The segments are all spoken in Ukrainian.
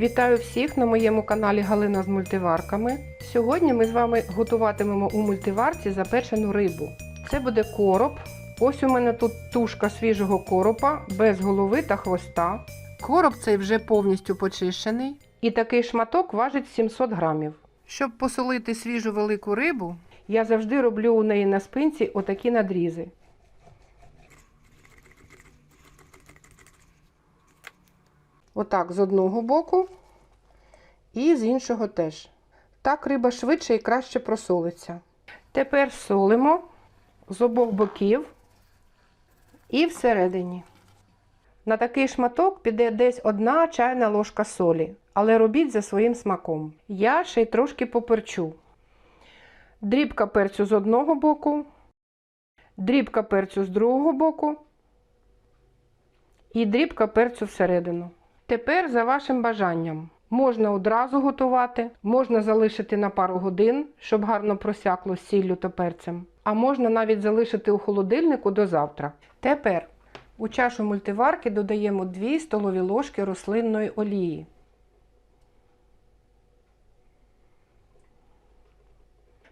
Вітаю всіх на моєму каналі Галина з мультиварками. Сьогодні ми з вами готуватимемо у мультиварці запечену рибу. Це буде короб. Ось у мене тут тушка свіжого коропа без голови та хвоста. Короб цей вже повністю почищений. І такий шматок важить 700 грамів. Щоб посолити свіжу велику рибу, я завжди роблю у неї на спинці отакі надрізи. Отак з одного боку і з іншого теж. Так риба швидше і краще просолиться. Тепер солимо з обох боків і всередині. На такий шматок піде десь одна чайна ложка солі, але робіть за своїм смаком. Я ще й трошки поперчу. Дрібка перцю з одного боку, дрібка перцю з другого боку і дрібка перцю всередину. Тепер за вашим бажанням. Можна одразу готувати, можна залишити на пару годин, щоб гарно просякло з сіллю та перцем. А можна навіть залишити у холодильнику до завтра. Тепер у чашу мультиварки додаємо 2 столові ложки рослинної олії.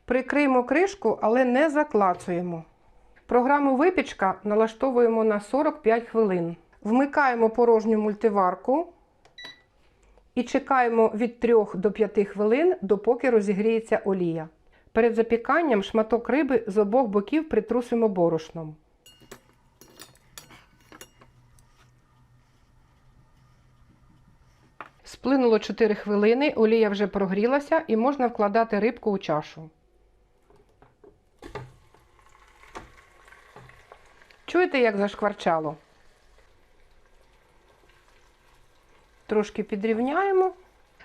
Прикриємо кришку, але не заклацуємо. Програму випічка налаштовуємо на 45 хвилин. Вмикаємо порожню мультиварку і чекаємо від 3 до 5 хвилин, допоки розігріється олія. Перед запіканням шматок риби з обох боків притрусимо борошном. Сплинуло 4 хвилини, олія вже прогрілася і можна вкладати рибку у чашу. Чуєте, як зашкварчало? Трошки підрівняємо.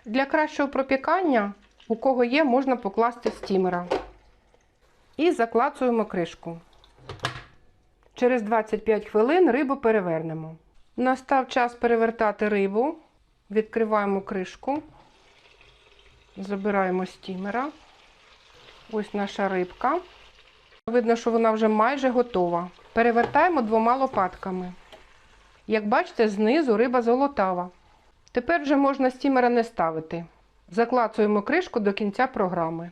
Для кращого пропікання, у кого є, можна покласти стімера. І заклацуємо кришку. Через 25 хвилин рибу перевернемо. Настав час перевертати рибу. Відкриваємо кришку, забираємо стімера. Ось наша рибка. Видно, що вона вже майже готова. Перевертаємо двома лопатками. Як бачите, знизу риба золотава. Тепер вже можна стімера не ставити. Заклацуємо кришку до кінця програми.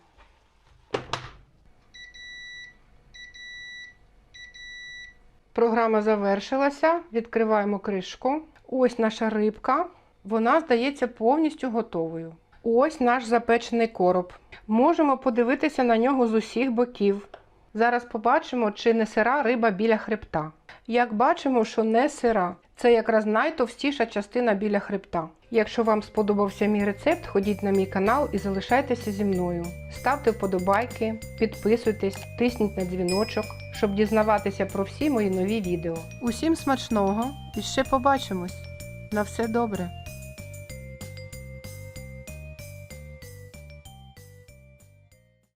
Програма завершилася. Відкриваємо кришку. Ось наша рибка. Вона здається повністю готовою. Ось наш запечений короб. Можемо подивитися на нього з усіх боків. Зараз побачимо, чи не сира риба біля хребта. Як бачимо, що не сира. Це якраз найтовстіша частина біля хребта. Якщо вам сподобався мій рецепт, ходіть на мій канал і залишайтеся зі мною. Ставте вподобайки, підписуйтесь, тисніть на дзвіночок, щоб дізнаватися про всі мої нові відео. Усім смачного і ще побачимось! На все добре!